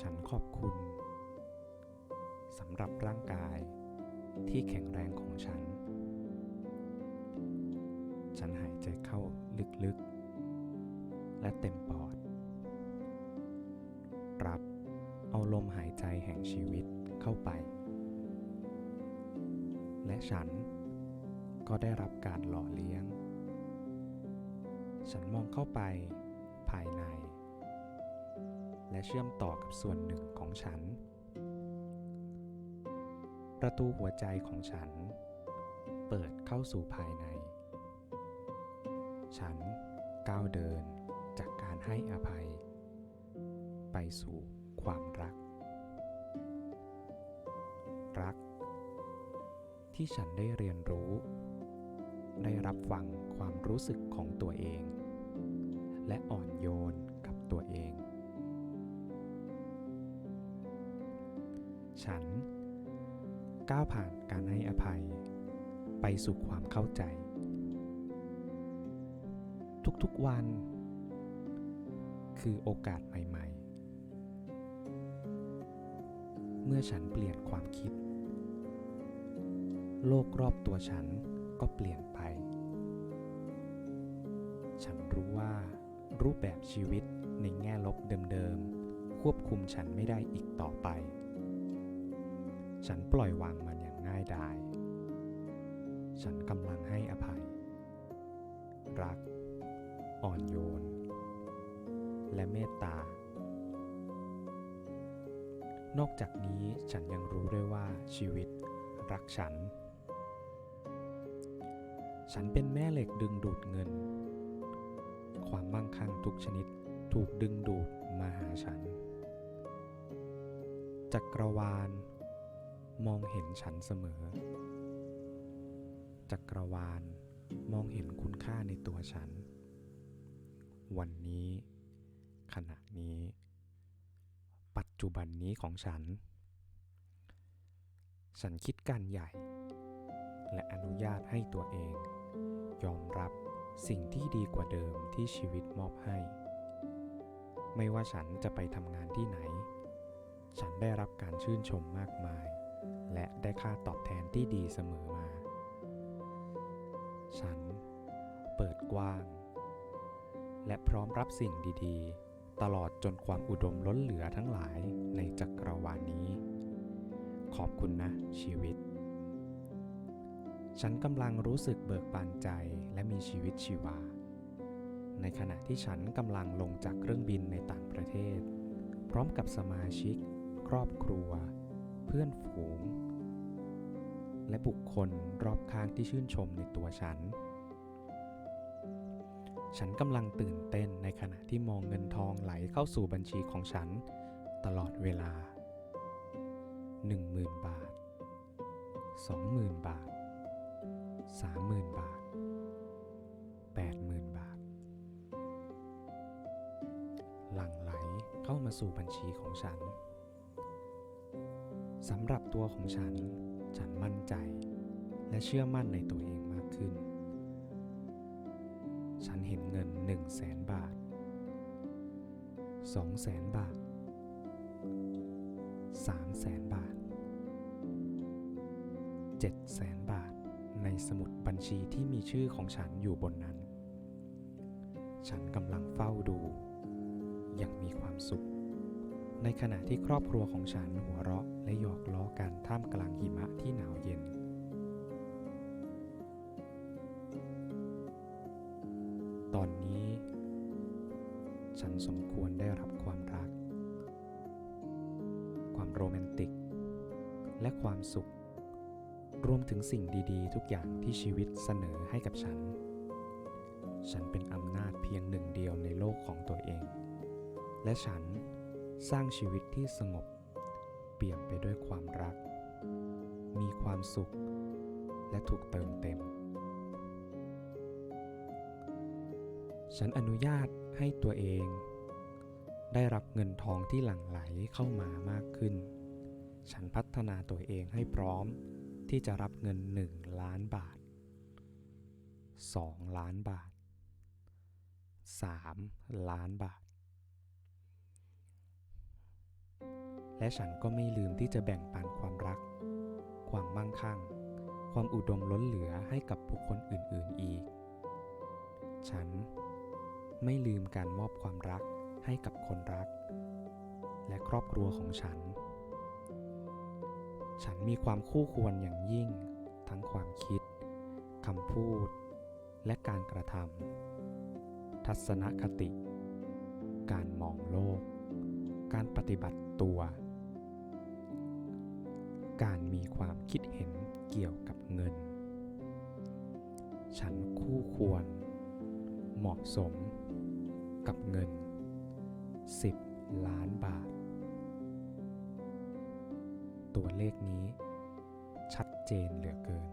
ฉันขอบคุณสำหรับร่างกายที่แข็งแรงของฉัน ฉันหายใจเข้าลึกๆ และเต็มปอด รับเอาลมหายใจแห่งชีวิตเข้าไป และฉันก็ได้รับการหล่อเลี้ยง ฉันมองเข้าไปภายใน และเชื่อมต่อกับส่วนหนึ่งของฉัน ประตูหัวใจของฉัน เปิดเข้าสู่ภายใน ฉันก้าวเดินจากการให้อภัย ไปสู่ความรัก รัก ที่ฉันได้เรียนรู้ ได้รับฟังความรู้สึกของตัวเอง และอ่อนโยนกับตัวเอง ฉัน ก้าวผ่านการให้อภัย ไปสู่ความเข้าใจ ทุกๆวัน คือโอกาสใหม่ ๆ เมื่อฉันเปลี่ยนความคิด โลกรอบตัวฉันก็เปลี่ยนไป ฉันรู้ว่ารูปแบบชีวิตในแง่ลบเดิมๆ ควบคุมฉันไม่ได้อีกต่อไป ฉันปล่อยวางมันอย่างง่ายดาย ฉันกำลังให้อภัย รัก อ่อนโยน และเมตตา นอกจากนี้ฉันยังรู้ด้วยว่าชีวิตรักฉัน ฉันเป็นแม่เหล็กดึงดูดเงิน ความมั่งคั่งทุกชนิดถูกดึงดูดมาหาฉัน จักรวาล มองเห็นฉันเสมอ จักรวาลมองเห็นคุณค่าในตัวฉัน วันนี้ ขณะนี้ ปัจจุบันนี้ของฉัน ฉันคิดการใหญ่ และอนุญาตให้ตัวเอง ยอมรับสิ่งที่ดีกว่าเดิมที่ชีวิตมอบให้ ไม่ว่าฉันจะไปทำงานที่ไหน ฉันได้รับการชื่นชมมากมาย ได้ค่าตอบแทนที่ดีเสมอมา ฉันเปิดกว้าง และพร้อมรับสิ่งดีๆ ตลอดจนความอุดมล้นเหลือทั้งหลายในจักรวาลนี้ ขอบคุณนะชีวิต ฉันกำลังรู้สึกเบิกบานใจและมีชีวิตชีวา ในขณะที่ฉันกำลังลงจากเครื่องบินในต่างประเทศ พร้อมกับสมาชิก ครอบครัว เพื่อนฝูง และบุคคลรอบข้างที่ชื่นชมในตัวฉัน ฉันกำลังตื่นเต้นในขณะที่มองเงินทองไหลเข้าสู่บัญชีของฉัน ตลอดเวลา 10,000 บาท 20,000 บาท 30,000 บาท 80,000 บาท หลั่งไหลเข้ามาสู่บัญชีของฉันสำหรับตัวของฉัน ฉันมั่นใจ และเชื่อมั่นในตัวเองมากขึ้น ฉันเห็นเงิน 1 0 0 0 0แสนบาท 2 0 0แสนบาท 3 0 0แสนบาท7แสนบาท ในสมุดบัญชีที่มีชื่อของฉันอยู่บนนั้น ฉันกำลังเฝ้าดู อย่างมีความสุข ในขณะที่ครอบครัวของฉันหัวเราะและหยอกล้อกันท่ามกลางหิมะที่หนาวเย็น ตอนนี้ ฉันสมควรได้รับความรัก ความโรแมนติก และความสุข รวมถึงสิ่งดีๆ ทุกอย่างที่ชีวิตเสนอให้กับฉัน ฉันเป็นอำนาจเพียงหนึ่งเดียวในโลกของตัวเอง และฉัน สร้างชีวิตที่สงบ เปี่ยมไปด้วยความรัก มีความสุข และถูกเติมเต็ม ฉันอนุญาตให้ตัวเอง ได้รับเงินทองที่หลั่งไหลเข้ามามากขึ้น ฉันพัฒนาตัวเองให้พร้อมที่จะรับเงิน 1 ล้านบาท 2 ล้านบาท 3 ล้านบาท และฉันก็ไม่ลืมที่จะแบ่งปันความรัก ความมั่งคั่ง ความอุดมล้นเหลือให้กับบุคคลอื่น ๆอีก ฉันไม่ลืมการมอบความรักให้กับคนรัก และครอบครัวของฉัน ฉันมีความคู่ควรอย่างยิ่ง ทั้งความคิดคำพูด และการกระทำทัศนคติ การมองโลก การปฏิบัติตัว การมีความคิดเห็นเกี่ยวกับเงิน ฉันคู่ควร เหมาะสม กับเงิน 10 ล้านบาท ตัวเลขนี้ ชัดเจนเหลือเกิน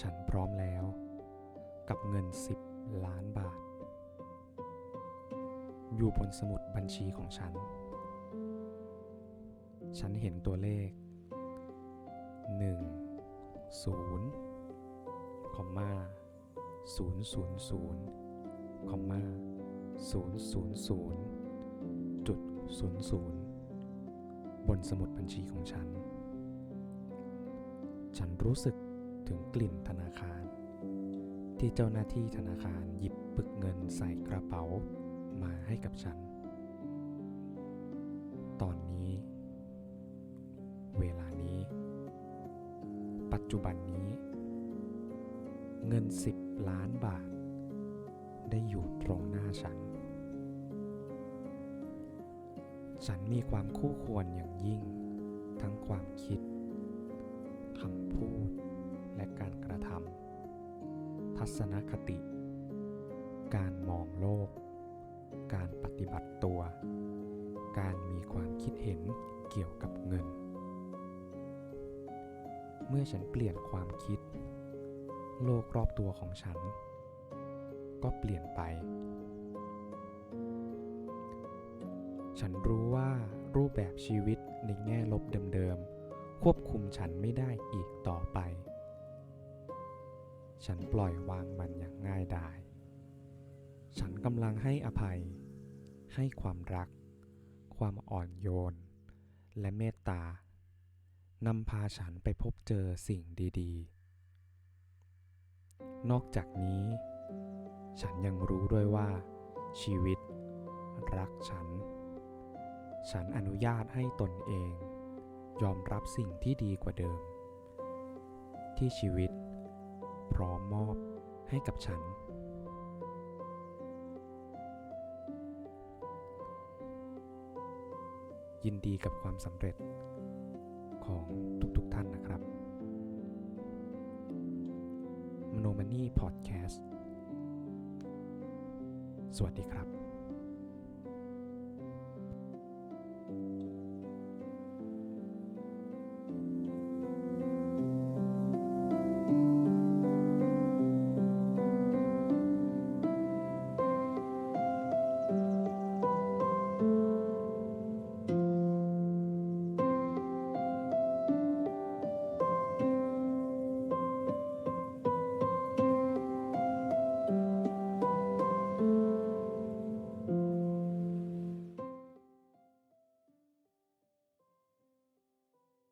ฉันพร้อมแล้วกับเงิน 10 ล้านบาท อยู่บนสมุดบัญชีของฉัน ฉันเห็นตัวเลข 1 0คอมมา000คอมมา000จุด00 บนสมุดบัญชีของฉัน ฉันรู้สึกถึงกลิ่นธนาคาร ที่เจ้าหน้าที่ธนาคารหยิบปึกเงินใส่กระเป๋า มาให้กับฉัน ตอนนี้ เวลานี้ ปัจจุบันนี้ เงิน10ล้านบาท ได้อยู่ตรงหน้าฉัน ฉันมีความคู่ควรอย่างยิ่ง ทั้งความคิดคำพูดและการกระทำทัศนคติ การมองโลก การปฏิบัติตัว การมีความคิดเห็นเกี่ยวกับเงิน เมื่อฉันเปลี่ยนความคิด โลกรอบตัวของฉัน ก็เปลี่ยนไป ฉันรู้ว่ารูปแบบชีวิตในแง่ลบเดิมๆ ควบคุมฉันไม่ได้อีกต่อไป ฉันปล่อยวางมันอย่างง่ายดาย ฉันกำลังให้อภัย ให้ความรัก ความอ่อนโยน และเมตตานำพาฉันไปพบเจอสิ่งดีๆ นอกจากนี้ ฉันยังรู้ด้วยว่า ชีวิต รักฉัน ฉันอนุญาตให้ตนเอง ยอมรับสิ่งที่ดีกว่าเดิม ที่ชีวิต พร้อมมอบให้กับฉัน ยินดีกับความสำเร็จของทุกๆทท่านนะครับมโนมันนี่พอดแคสต์สวัสดีครับ